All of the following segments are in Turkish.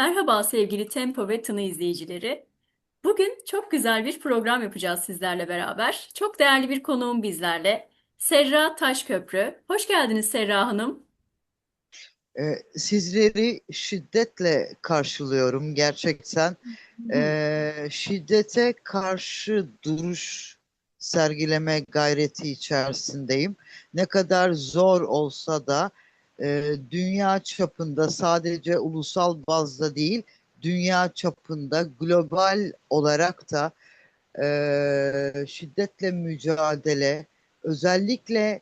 Merhaba sevgili Tempo ve Tını izleyicileri. Bugün çok güzel bir program yapacağız sizlerle beraber. Çok değerli bir konuğum bizlerle. Serra Taşköprü. Hoş geldiniz Serra Hanım. Ee, sizleri şiddetle karşılıyorum gerçekten. Ee, şiddete karşı duruş sergileme gayreti içerisindeyim. Ne kadar zor olsa da e, dünya çapında sadece ulusal bazda değil, dünya çapında global olarak da e, şiddetle mücadele, özellikle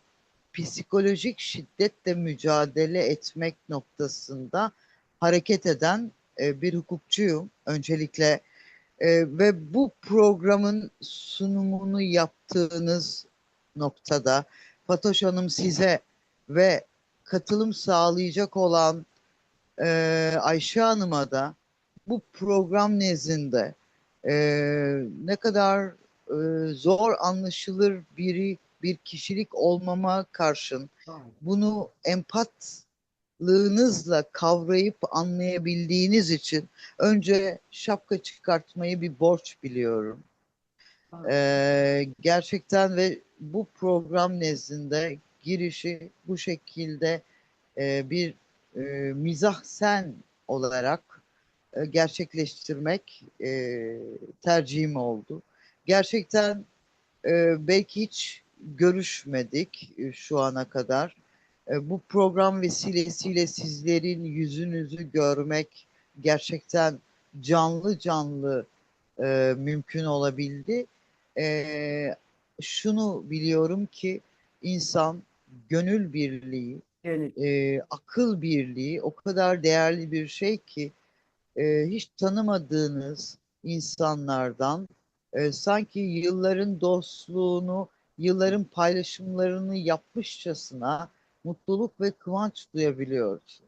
psikolojik şiddetle mücadele etmek noktasında hareket eden e, bir hukukçuyum öncelikle. E, ve bu programın sunumunu yaptığınız noktada Fatoş Hanım size ve katılım sağlayacak olan e, Ayşe Hanım'a da bu program nezdinde e, ne kadar e, zor anlaşılır biri bir kişilik olmama karşın bunu empatlığınızla kavrayıp anlayabildiğiniz için önce şapka çıkartmayı bir borç biliyorum. Ee, gerçekten ve bu program nezdinde girişi bu şekilde e, bir e, mizahsen olarak e, gerçekleştirmek e, tercihim oldu. Gerçekten e, belki hiç görüşmedik e, şu ana kadar. E, bu program vesilesiyle sizlerin yüzünüzü görmek gerçekten canlı canlı e, mümkün olabildi. E, şunu biliyorum ki insan gönül birliği, Gönül. e, akıl birliği o kadar değerli bir şey ki e, hiç tanımadığınız insanlardan e, sanki yılların dostluğunu, yılların paylaşımlarını yapmışçasına mutluluk ve kıvanç duyabiliyoruz.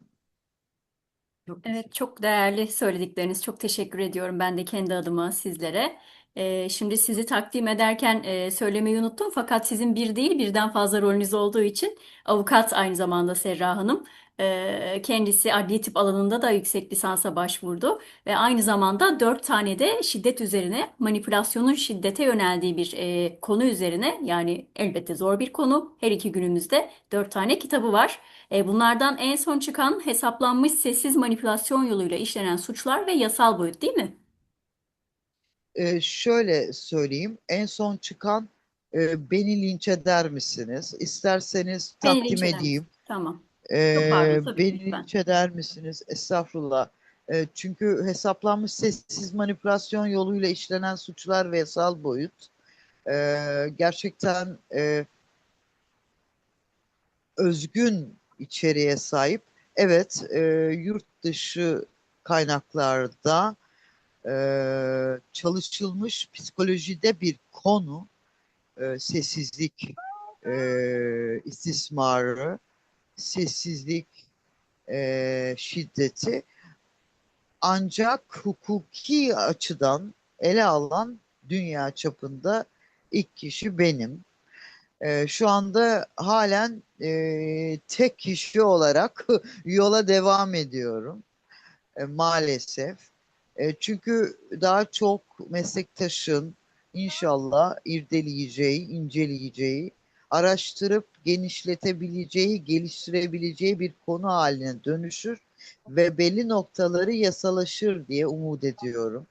Evet, çok değerli söyledikleriniz. Çok teşekkür ediyorum ben de kendi adıma sizlere. Ee, şimdi sizi takdim ederken e, söylemeyi unuttum. Fakat sizin bir değil birden fazla rolünüz olduğu için avukat aynı zamanda Serra Hanım. Ee, kendisi adli tıp alanında da yüksek lisansa başvurdu. Ve aynı zamanda dört tane de şiddet üzerine manipülasyonun şiddete yöneldiği bir e, konu üzerine yani elbette zor bir konu. Her iki günümüzde dört tane kitabı var. E, bunlardan en son çıkan hesaplanmış sessiz manipülasyon yoluyla işlenen suçlar ve yasal boyut değil mi? E, şöyle söyleyeyim, en son çıkan e, Beni linç eder misiniz? İsterseniz Beni takdim linç edeyim. Tamam. E, pardon beni lütfen. linç eder misiniz? Estağfurullah. E, çünkü hesaplanmış sessiz manipülasyon yoluyla işlenen suçlar ve yasal boyut e, gerçekten e, özgün içeriğe sahip. Evet, e, yurt dışı kaynaklarda e, çalışılmış psikolojide bir konu e, sessizlik e, istismarı, sessizlik e, şiddeti ancak hukuki açıdan ele alan dünya çapında ilk kişi benim. E, şu anda halen e, tek kişi olarak yola devam ediyorum e, maalesef. E, çünkü daha çok meslektaşın inşallah irdeleyeceği, inceleyeceği, araştırıp genişletebileceği, geliştirebileceği bir konu haline dönüşür ve belli noktaları yasalaşır diye umut ediyorum.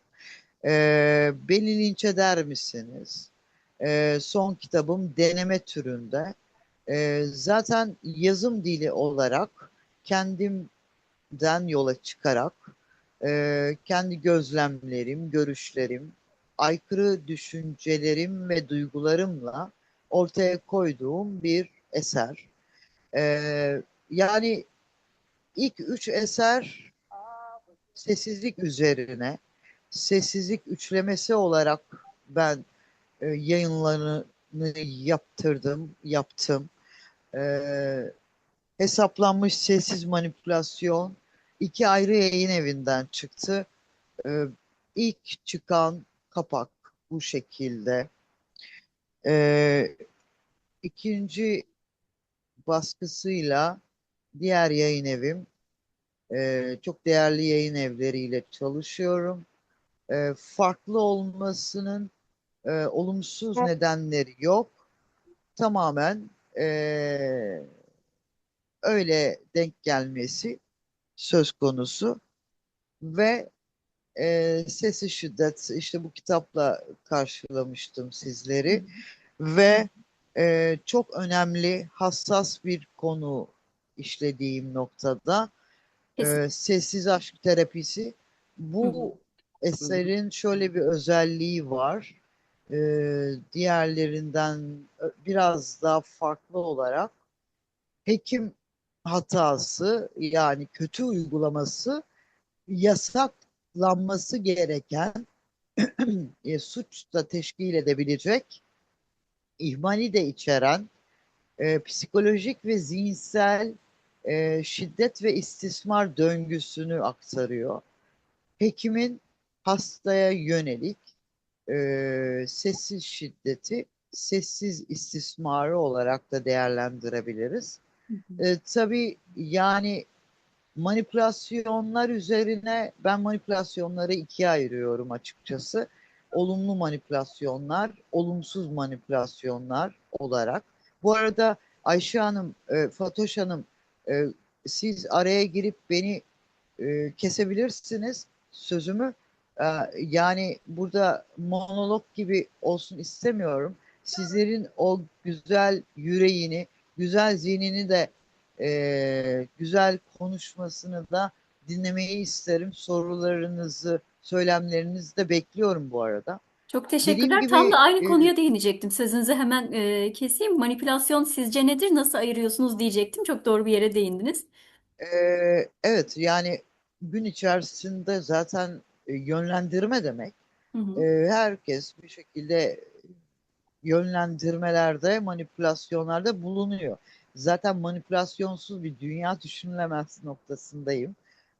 E, beni linç eder misiniz? E, son kitabım deneme türünde. E, zaten yazım dili olarak kendimden yola çıkarak e, kendi gözlemlerim, görüşlerim, aykırı düşüncelerim ve duygularımla ortaya koyduğum bir eser. E, yani ilk üç eser sessizlik üzerine, sessizlik üçlemesi olarak ben e, yayınlarını yaptırdım, yaptım. E, hesaplanmış sessiz manipülasyon iki ayrı yayın evinden çıktı. E, ilk çıkan kapak bu şekilde. E, ikinci baskısıyla diğer yayın evim E, çok değerli yayın evleriyle çalışıyorum. E, farklı olmasının e, olumsuz nedenleri yok. Tamamen e, öyle denk gelmesi söz konusu ve e, Sesi Şiddet işte bu kitapla karşılamıştım sizleri ve e, çok önemli hassas bir konu işlediğim noktada e, sessiz aşk terapisi. Bu eserin şöyle bir özelliği var. E, diğerlerinden biraz daha farklı olarak hekim hatası yani kötü uygulaması yasaklanması gereken e, suç da teşkil edebilecek ihmali de içeren e, psikolojik ve zihinsel e, şiddet ve istismar döngüsünü aktarıyor. Hekimin hastaya yönelik e, sessiz şiddeti sessiz istismarı olarak da değerlendirebiliriz. E, tabii yani manipülasyonlar üzerine ben manipülasyonları ikiye ayırıyorum açıkçası. Olumlu manipülasyonlar, olumsuz manipülasyonlar olarak. Bu arada Ayşe Hanım, e, Fatoş Hanım e, siz araya girip beni e, kesebilirsiniz sözümü. E, yani burada monolog gibi olsun istemiyorum. Sizlerin o güzel yüreğini, güzel zihnini de e, güzel konuşmasını da dinlemeyi isterim. Sorularınızı, söylemlerinizi de bekliyorum bu arada. Çok Dediğim teşekkürler. gibi Tam da aynı e, konuya değinecektim. Sözünüzü hemen e, keseyim. Manipülasyon sizce nedir? Nasıl ayırıyorsunuz diyecektim. Çok doğru bir yere değindiniz. e, evet yani gün içerisinde zaten e, yönlendirme demek. Hı E, hı. herkes bir şekilde yönlendirmelerde, manipülasyonlarda bulunuyor. Zaten manipülasyonsuz bir dünya düşünülemez noktasındayım.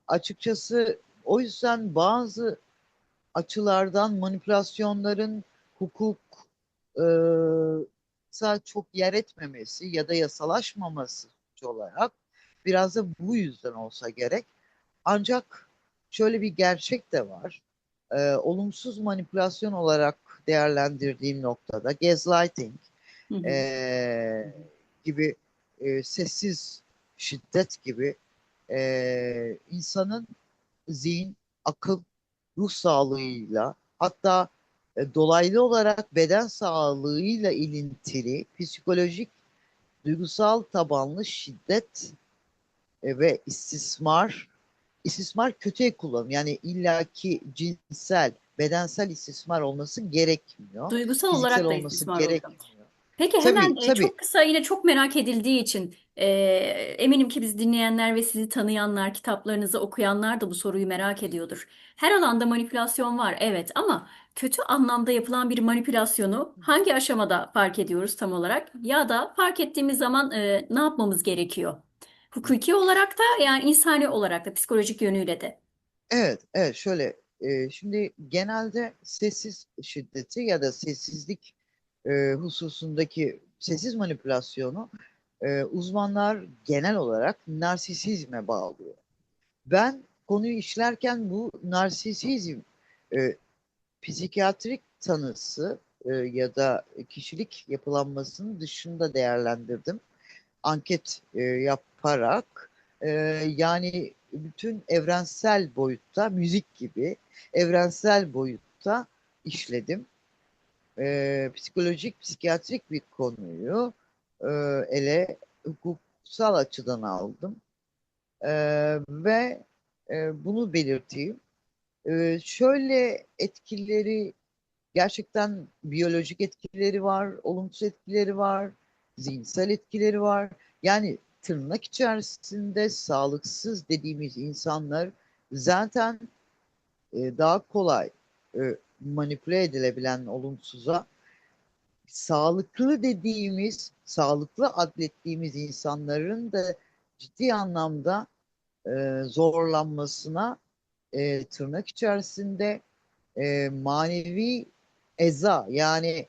Açıkçası o yüzden bazı açılardan manipülasyonların hukuk e, çok yer etmemesi ya da yasalaşmaması olarak biraz da bu yüzden olsa gerek. Ancak şöyle bir gerçek de var. E, olumsuz manipülasyon olarak değerlendirdiğim noktada gaslighting Hı hı. e, gibi e, sessiz şiddet gibi e, insanın zihin, akıl, ruh sağlığıyla hatta e, dolaylı olarak beden sağlığıyla ilintili psikolojik, duygusal tabanlı şiddet e, ve istismar istismar kötüye kullanım. Yani illaki cinsel, bedensel istismar olması gerekmiyor. Duygusal Fiziksel olarak da olması istismar gerekmiyor. Peki Tabii, hemen e, tabii. çok kısa yine çok merak edildiği için e, eminim ki biz dinleyenler ve sizi tanıyanlar, kitaplarınızı okuyanlar da bu soruyu merak ediyordur. Her alanda manipülasyon var, evet ama kötü anlamda yapılan bir manipülasyonu hangi aşamada fark ediyoruz tam olarak? Ya da fark ettiğimiz zaman e, ne yapmamız gerekiyor? Hukuki olarak da yani insani olarak da psikolojik yönüyle de. Evet, evet şöyle şimdi genelde sessiz şiddeti ya da sessizlik hususundaki sessiz manipülasyonu uzmanlar genel olarak narsisizme bağlıyor. Ben konuyu işlerken bu narsisizm psikiyatrik tanısı ya da kişilik yapılanmasının dışında değerlendirdim. Anket e, yaparak e, yani bütün evrensel boyutta müzik gibi evrensel boyutta işledim. E, psikolojik, psikiyatrik bir konuyu e, ele hukuksal açıdan aldım. E, ve e, bunu belirteyim. E, şöyle etkileri gerçekten biyolojik etkileri var, olumsuz etkileri var, zihinsel etkileri var. Yani tırnak içerisinde sağlıksız dediğimiz insanlar zaten e, daha kolay e, manipüle edilebilen olumsuza sağlıklı dediğimiz, sağlıklı adlettiğimiz insanların da ciddi anlamda e, zorlanmasına e, tırnak içerisinde e, manevi eza yani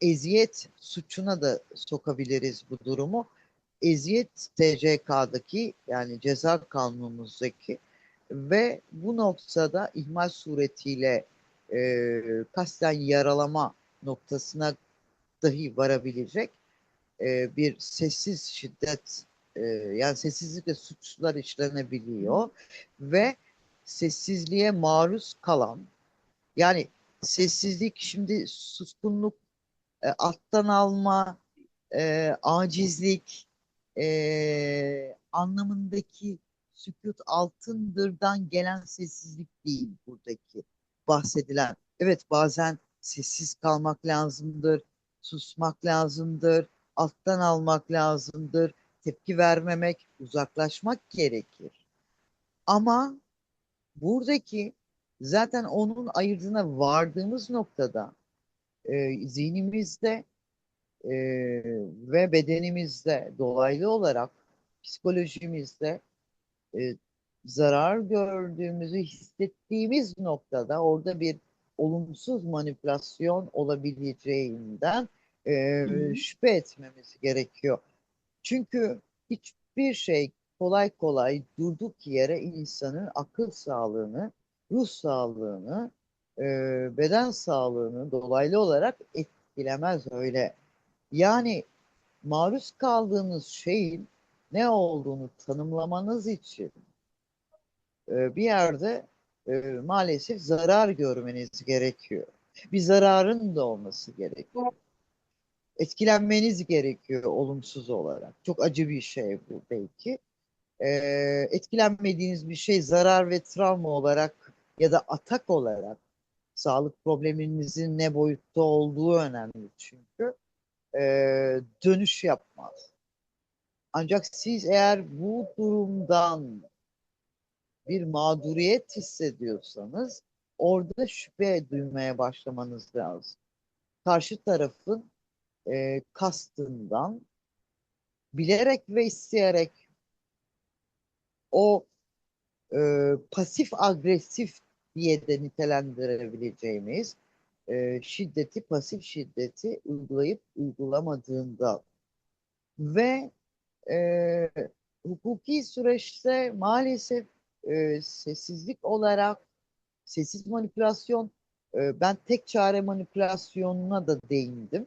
eziyet suçuna da sokabiliriz bu durumu. eziyet TCK'daki yani ceza kanunumuzdaki ve bu noktada ihmal suretiyle e, kasten yaralama noktasına dahi varabilecek e, bir sessiz şiddet e, yani sessizlikle suçlar işlenebiliyor ve sessizliğe maruz kalan yani sessizlik şimdi suskunluk e, alttan alma e, acizlik e, anlamındaki sükut altındırdan gelen sessizlik değil buradaki bahsedilen. Evet bazen sessiz kalmak lazımdır, susmak lazımdır, alttan almak lazımdır, tepki vermemek, uzaklaşmak gerekir. Ama buradaki zaten onun ayırdığına vardığımız noktada e, zihnimizde e, ve bedenimizde dolaylı olarak psikolojimizde e, zarar gördüğümüzü hissettiğimiz noktada orada bir olumsuz manipülasyon olabileceğinden e, Hı şüphe etmemiz gerekiyor. Çünkü hiçbir şey kolay kolay durduk yere insanın akıl sağlığını, ruh sağlığını, e, beden sağlığını dolaylı olarak etkilemez öyle. Yani maruz kaldığınız şeyin ne olduğunu tanımlamanız için e, bir yerde e, maalesef zarar görmeniz gerekiyor. Bir zararın da olması gerekiyor. Etkilenmeniz gerekiyor olumsuz olarak. Çok acı bir şey bu belki. E, etkilenmediğiniz bir şey zarar ve travma olarak ya da atak olarak sağlık probleminizin ne boyutta olduğu önemli çünkü e, dönüş yapmaz. Ancak siz eğer bu durumdan bir mağduriyet hissediyorsanız orada şüphe duymaya başlamanız lazım. Karşı tarafın e, kastından bilerek ve isteyerek o e, pasif agresif diye de nitelendirebileceğimiz e, şiddeti, pasif şiddeti uygulayıp uygulamadığında ve e, hukuki süreçte maalesef e, sessizlik olarak sessiz manipülasyon e, ben tek çare manipülasyonuna da değindim.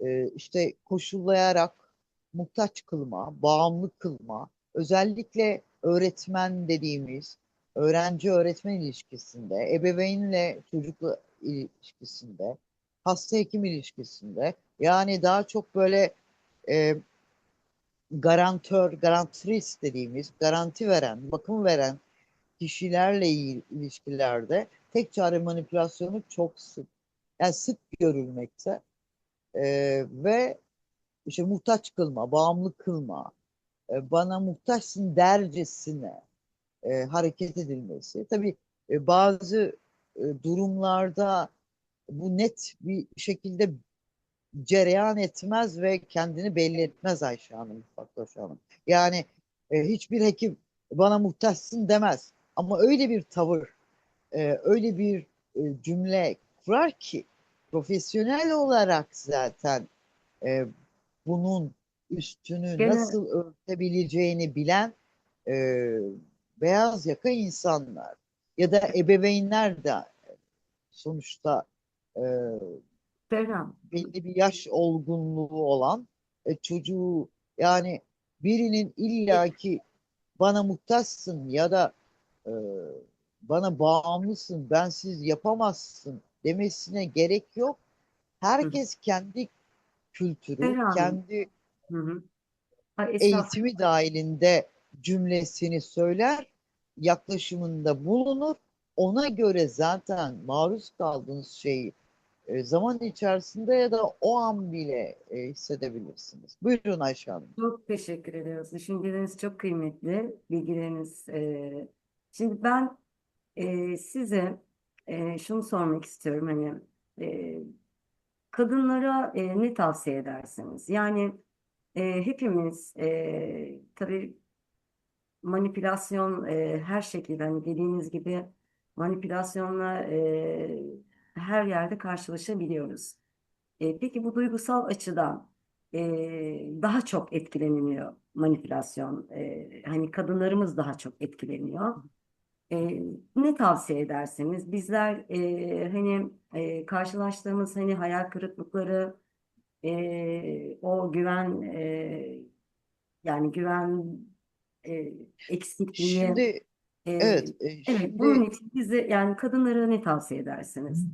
E, işte koşullayarak muhtaç kılma, bağımlı kılma, özellikle öğretmen dediğimiz öğrenci öğretmen ilişkisinde, ebeveynle çocukla ilişkisinde, hasta hekim ilişkisinde yani daha çok böyle e, garantör, garantris dediğimiz garanti veren, bakım veren kişilerle ilişkilerde tek çare manipülasyonu çok sık, yani sık görülmekte. E, ve işte muhtaç kılma, bağımlı kılma, e, bana muhtaçsın dercesine e, hareket edilmesi. Tabii e, bazı e, durumlarda bu net bir şekilde cereyan etmez ve kendini belli etmez Ayşe Hanım, Faktoş Hanım. Yani e, hiçbir hekim bana muhtaçsın demez. Ama öyle bir tavır, e, öyle bir e, cümle kurar ki profesyonel olarak zaten e, bunun üstünü Gene- nasıl örtebileceğini bilen e, beyaz yaka insanlar ya da ebeveynler de sonuçta e, Ferhan, belli bir yaş olgunluğu olan e, çocuğu yani birinin illaki bana muhtaçsın ya da e, bana bağımlısın, bensiz yapamazsın demesine gerek yok. Herkes kendi kültürü, Ferhan. kendi hı hı. Ay, eğitimi dahilinde cümlesini söyler, yaklaşımında bulunur. Ona göre zaten maruz kaldığınız şeyi e, zaman içerisinde ya da o an bile e, hissedebilirsiniz. Buyurun Ayşe Hanım. Çok teşekkür ediyoruz. Düşünceleriniz çok kıymetli, bilgileriniz. e, şimdi ben size şunu sormak istiyorum. Hani kadınlara ne tavsiye edersiniz? Yani hepimiz tabii manipülasyon e, her şekilde hani dediğiniz gibi manipülasyonla e, her yerde karşılaşabiliyoruz. E, peki bu duygusal açıdan e, daha çok etkileniliyor manipülasyon. E, hani kadınlarımız daha çok etkileniyor. E, ne tavsiye ederseniz bizler e, hani e, karşılaştığımız hani hayal kırıklıkları e, o güven e, yani güven e, eksikliği Şimdi e, evet, e, evet şimdi bunun için bize yani kadınlara ne tavsiye edersiniz?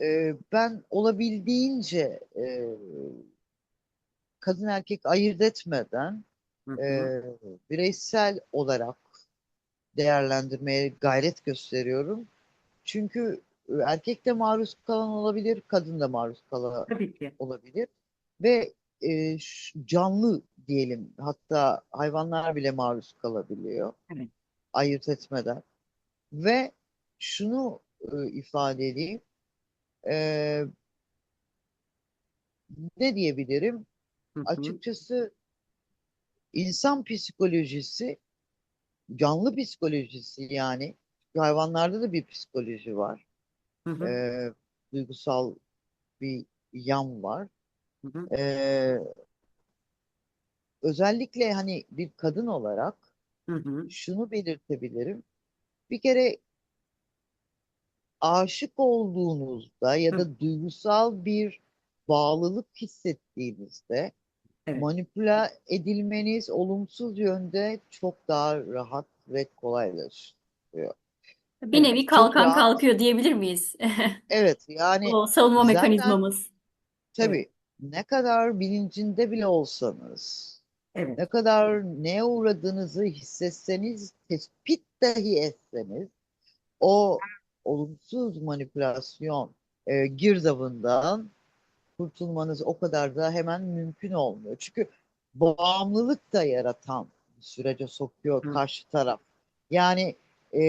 e, ben olabildiğince e, kadın erkek ayırt etmeden Hı hı, e, bireysel olarak değerlendirmeye gayret gösteriyorum. Çünkü e, erkek de maruz kalan olabilir, kadın da maruz kalan tabii ki. olabilir ve e, canlı diyelim. Hatta hayvanlar bile maruz kalabiliyor. Evet. ayırt etmeden. Ve şunu e, ifade edeyim. E, ne diyebilirim? Hı hı, açıkçası insan psikolojisi canlı psikolojisi yani hayvanlarda da bir psikoloji var. Hı hı, e, duygusal bir yan var hı hı, E, özellikle hani bir kadın olarak hı hı, şunu belirtebilirim. Bir kere aşık olduğunuzda ya hı. da duygusal bir bağlılık hissettiğinizde Evet. manipüle edilmeniz olumsuz yönde çok daha rahat ve kolaylaşıyor. Bir nevi Çok kalkan rahat. kalkıyor diyebilir miyiz? Evet yani O savunma zaten mekanizmamız. Evet. tabii ne kadar bilincinde bile olsanız, Evet. ne kadar neye uğradığınızı hissetseniz, tespit dahi etseniz o olumsuz manipülasyon e, girdabından kurtulmanız o kadar da hemen mümkün olmuyor. Çünkü bağımlılık da yaratan bir sürece sokuyor Hı karşı taraf. Yani e,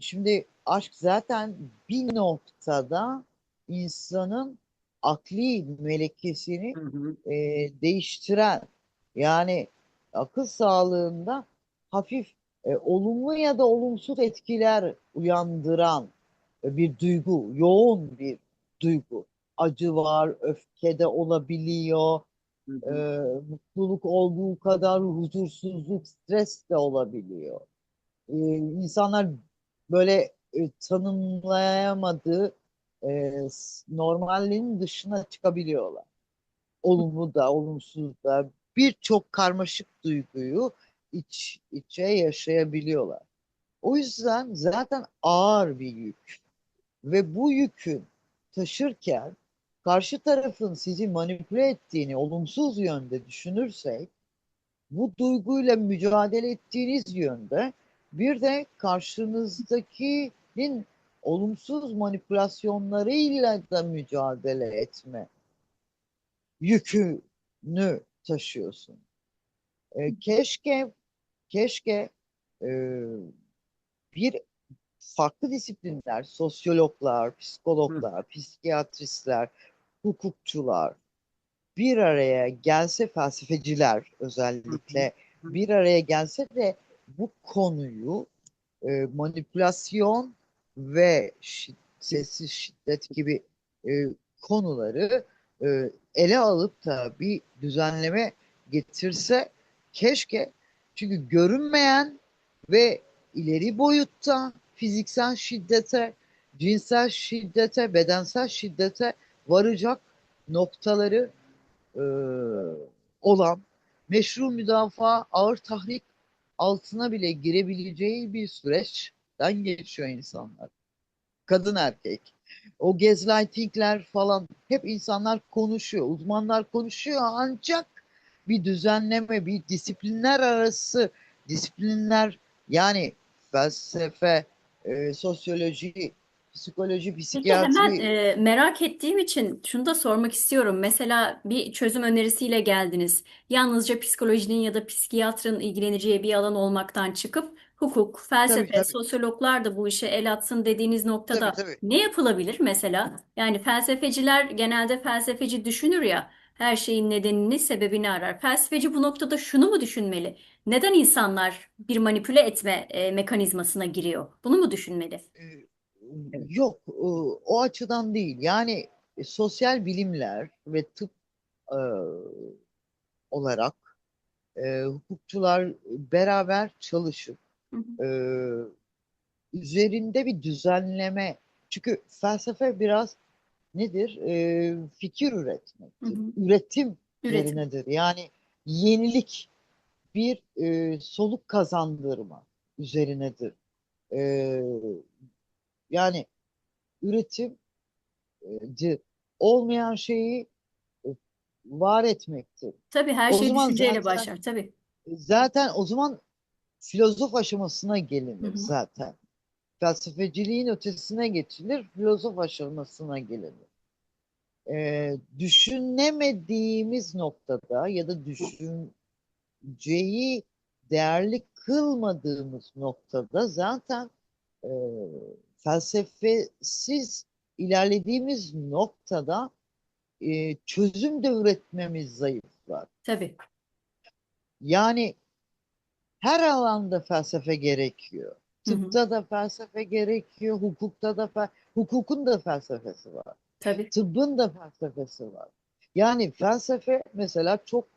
şimdi aşk zaten bir noktada insanın akli melekesini hı, hı e, değiştiren yani akıl sağlığında hafif e, olumlu ya da olumsuz etkiler uyandıran e, bir duygu, yoğun bir duygu. Acı var, öfke de olabiliyor, hı, e, mutluluk olduğu kadar huzursuzluk, stres de olabiliyor. E, insanlar böyle e, tanımlayamadığı e, normalin dışına çıkabiliyorlar. Olumlu da, olumsuz da birçok karmaşık duyguyu iç içe yaşayabiliyorlar. O yüzden zaten ağır bir yük. Ve bu yükü taşırken karşı tarafın sizi manipüle ettiğini olumsuz yönde düşünürsek bu duyguyla mücadele ettiğiniz yönde bir de karşınızdakinin olumsuz manipülasyonlarıyla da mücadele etme yükünü taşıyorsun. E, keşke keşke e, bir farklı disiplinler, sosyologlar, Hı psikologlar, psikiyatristler, hukukçular bir araya gelse felsefeciler özellikle hı. bir araya gelse de bu konuyu e, manipülasyon ve sessiz şiddet gibi e, konuları e, ele alıp da bir düzenleme getirse keşke. Çünkü görünmeyen ve ileri boyutta fiziksel şiddete, cinsel şiddete, bedensel şiddete varacak noktaları e, olan meşru müdafaa ağır tahrik altına bile girebileceği bir süreçten geçiyor insanlar. Kadın erkek. O gaslightingler falan hep insanlar konuşuyor. Uzmanlar konuşuyor ancak bir düzenleme, bir disiplinler arası disiplinler yani felsefe, e, sosyoloji, psikoloji, Peki hemen psikiyatri e, merak ettiğim için şunu da sormak istiyorum. Mesela bir çözüm önerisiyle geldiniz. Yalnızca psikolojinin ya da psikiyatrın ilgileneceği bir alan olmaktan çıkıp hukuk, felsefe, tabii sosyologlar da bu işe el atsın dediğiniz noktada tabii ne yapılabilir mesela? Yani felsefeciler genelde felsefeci düşünür ya, her şeyin nedenini, sebebini arar. Felsefeci bu noktada şunu mu düşünmeli? Neden insanlar bir manipüle etme e, mekanizmasına giriyor? Bunu mu düşünmeli? E, Evet. Yok, e, o açıdan değil. Yani e, sosyal bilimler ve tıp e, olarak e, hukukçular beraber çalışıp Hı hı. üzerinde bir düzenleme çünkü felsefe biraz nedir? E, fikir. Hı hı. Üretim Üretim. üzerinedir. Yani yenilik bir e, soluk kazandırma üzerinedir. E, yani üretim e, ci- olmayan şeyi e, var etmektir. Tabii her O şey düşünceyle zaten başlar. Tabii. zaten o zaman filozof aşamasına gelinir hı. zaten. Felsefeciliğin ötesine geçilir, filozof aşamasına gelinir. Ee, düşünemediğimiz noktada ya da düşünceyi değerli kılmadığımız noktada zaten e, felsefesiz ilerlediğimiz noktada e, çözüm de üretmemiz zayıflar. Tabii. Yani her alanda felsefe gerekiyor. Hı hı. Tıpta da felsefe gerekiyor, hukukta da fe- hukukun da felsefesi var. Tabii. Tıbbın da felsefesi var. Yani felsefe mesela çok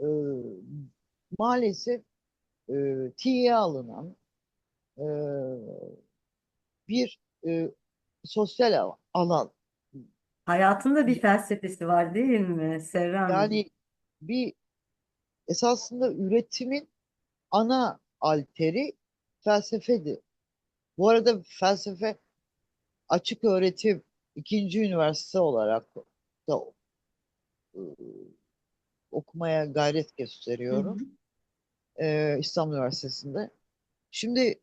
e, maalesef e, tiye alınan e, bir e, sosyal al- alan. Hayatında bir felsefesi var değil mi Serra Hanım? Yani bir esasında üretimin ana alteri felsefedir. Bu arada felsefe açık öğretim ikinci üniversite olarak da e, okumaya gayret Hı gösteriyorum hı. e, İstanbul Üniversitesi'nde. Şimdi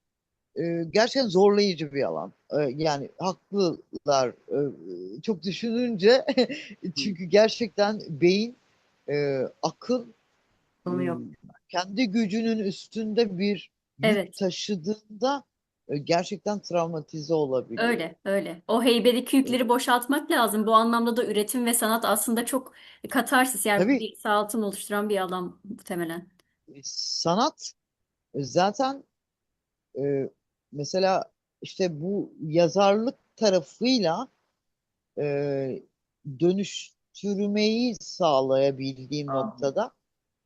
e, gerçekten zorlayıcı bir alan. E, yani haklılar e, çok düşününce çünkü gerçekten beyin, e, akıl Sonu yok. Kendi gücünün üstünde bir yük Evet. taşıdığında e, gerçekten travmatize olabiliyor. Öyle, öyle. O heybedeki yükleri boşaltmak lazım. Bu anlamda da üretim ve sanat aslında çok katarsis yani Tabii bir sağaltım oluşturan bir alan muhtemelen. e, sanat e, zaten e, mesela işte bu yazarlık tarafıyla e, dönüştürmeyi sağlayabildiğim Aa, noktada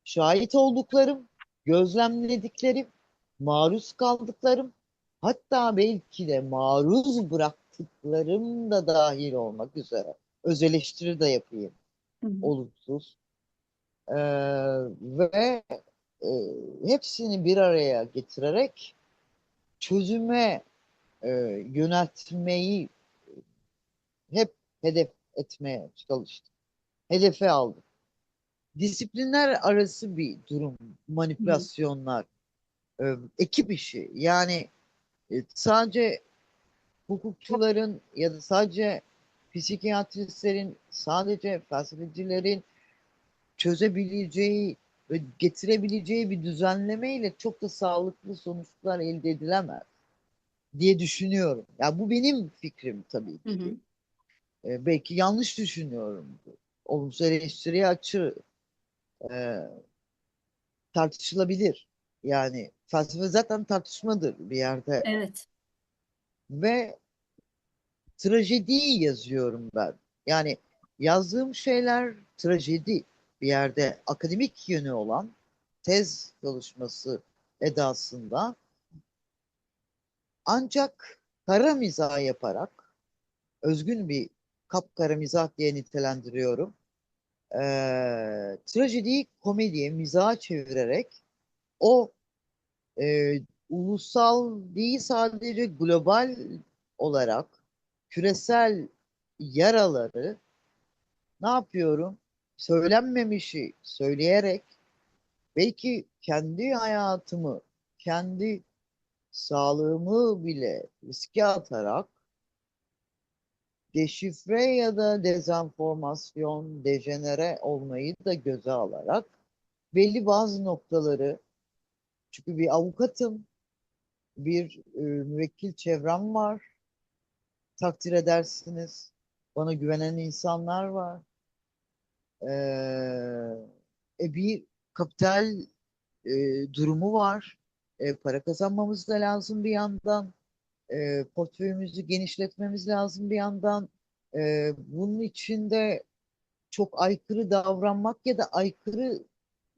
şahit olduklarım, gözlemlediklerim, maruz kaldıklarım, hatta belki de maruz bıraktıklarım da dahil olmak üzere öz eleştiri de yapayım Hı hı. olumsuz. Ee, ve e, hepsini bir araya getirerek çözüme e, yöneltmeyi hep hedef etmeye çalıştım. Hedefe aldım. Disiplinler arası bir durum, Hı hı. manipülasyonlar, e, ekip işi. Yani e, sadece hukukçuların ya da sadece psikiyatristlerin, sadece felsefecilerin çözebileceği ve getirebileceği bir düzenlemeyle çok da sağlıklı sonuçlar elde edilemez diye düşünüyorum. Ya bu benim fikrim tabii Hı hı. ki. E, belki yanlış düşünüyorum. Olumsuz eleştiriye açı e, tartışılabilir. Yani felsefe zaten tartışmadır bir yerde. Evet. Ve trajediyi yazıyorum ben. Yani yazdığım şeyler trajedi bir yerde akademik yönü olan tez çalışması edasında ancak kara mizah yaparak özgün bir kapkara mizah diye nitelendiriyorum. Ee, trajediyi komediye, mizaha çevirerek o e, ulusal değil sadece global olarak küresel yaraları ne yapıyorum? Söylenmemişi söyleyerek belki kendi hayatımı, kendi sağlığımı bile riske atarak deşifre ya da dezenformasyon, dejenere olmayı da göze alarak belli bazı noktaları çünkü bir avukatım, bir e, müvekkil çevrem var. Takdir edersiniz. Bana güvenen insanlar var. Ee, bir kapital e, durumu var. E, para kazanmamız da lazım bir yandan. E, portföyümüzü genişletmemiz lazım bir yandan. E, bunun içinde çok aykırı davranmak ya da aykırı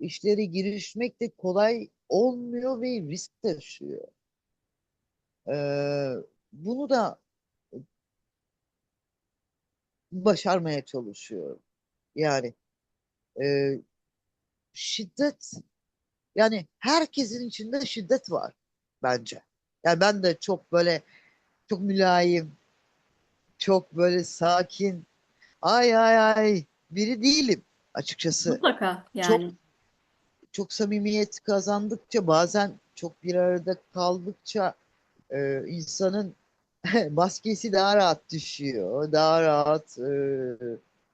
işleri girişmek de kolay olmuyor ve risk taşıyor. Ee, bunu da başarmaya çalışıyorum. Yani e, şiddet yani herkesin içinde şiddet var bence. Yani ben de çok böyle çok mülayim, çok böyle sakin, ay ay ay biri değilim açıkçası. Mutlaka Çok yani. çok samimiyet kazandıkça bazen çok bir arada kaldıkça e, insanın maskesi daha rahat düşüyor. Daha rahat e,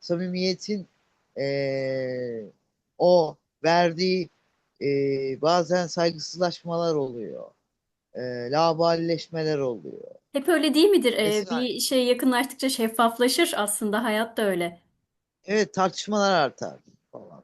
samimiyetin e, o verdiği e, bazen saygısızlaşmalar oluyor. E, laubalileşmeler oluyor. Hep öyle değil midir? Ee, Vesaire. bir şey yakınlaştıkça şeffaflaşır. Aslında hayat da öyle. Evet tartışmalar artar falan.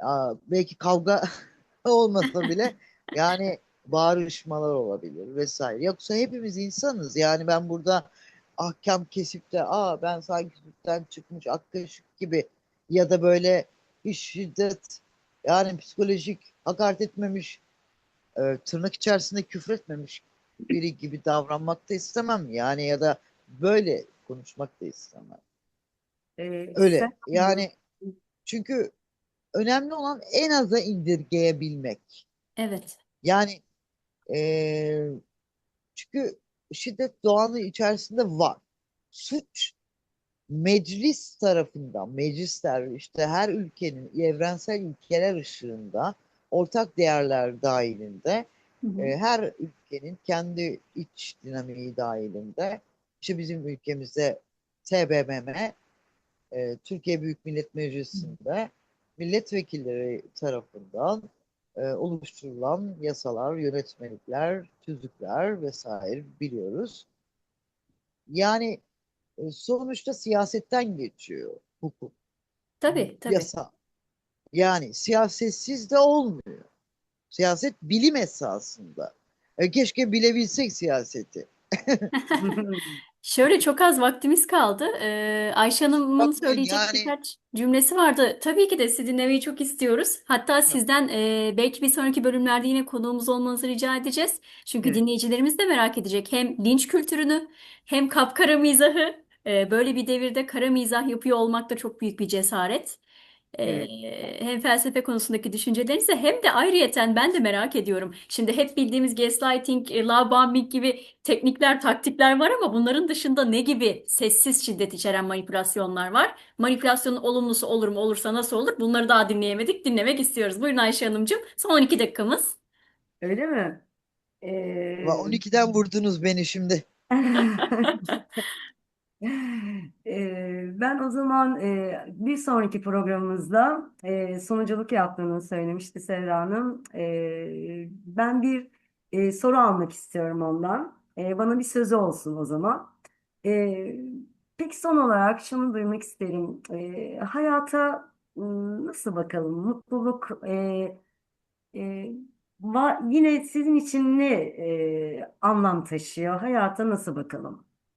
Ya, belki kavga olmasa bile yani bağırışmalar olabilir vesaire. Yoksa hepimiz insanız. Yani ben burada ahkam kesip de aa ben sanki sütten çıkmış ak kaşık gibi ya da böyle bir şiddet yani psikolojik hakaret etmemiş e, tırnak içerisinde küfretmemiş biri gibi davranmak da istemem. Yani ya da böyle konuşmak da istemem. Ee, Öyle. sen- Yani çünkü önemli olan en aza indirgeyebilmek. Evet. Yani eee, çünkü şiddet doğanın içerisinde var. Suç meclis tarafından, meclisler işte her ülkenin evrensel ilkeler ışığında ortak değerler dahilinde Hı hı. e, her ülkenin kendi iç dinamiği dahilinde işte bizim ülkemizde TBMM e, Türkiye Büyük Millet Meclisi'nde milletvekilleri tarafından e, oluşturulan yasalar, yönetmelikler, tüzükler vesaire biliyoruz. Yani sonuçta siyasetten geçiyor hukuk, Tabii, tabii. yasa. Yani siyasetsiz de olmuyor. Siyaset bilim esasında. E, keşke bilebilsek siyaseti. Şöyle çok az vaktimiz kaldı. Ee, Ayşe Hanım'ın söyleyecek yani birkaç cümlesi vardı. Tabii ki de sizi dinlemeyi çok istiyoruz. Hatta sizden e, belki bir sonraki bölümlerde yine konuğumuz olmanızı rica edeceğiz. Çünkü Evet. dinleyicilerimiz de merak edecek hem linç kültürünü hem kapkara mizahı. Ee, böyle bir devirde kara mizah yapıyor olmak da çok büyük bir cesaret. Ee, Evet. hem felsefe konusundaki düşüncelerinizi hem de ayrıyeten ben de merak ediyorum. Şimdi hep bildiğimiz gaslighting, e, love bombing gibi teknikler, taktikler var ama bunların dışında ne gibi sessiz şiddet içeren manipülasyonlar var? Manipülasyonun olumlusu olur mu, olursa nasıl olur? Bunları daha dinleyemedik, dinlemek istiyoruz. Buyurun Ayşe Hanımcığım. Son 12 dakikamız. Öyle mi? Va- Ee, 12'den vurdunuz beni şimdi. Ben o zaman bir sonraki programımızda sunuculuk yaptığını söylemişti Serra Hanım. Ben bir soru almak istiyorum ondan. Bana bir sözü olsun o zaman. Peki son olarak şunu duymak isterim. Hayata nasıl bakalım? Mutluluk yine sizin için ne anlam taşıyor? Hayata nasıl bakalım?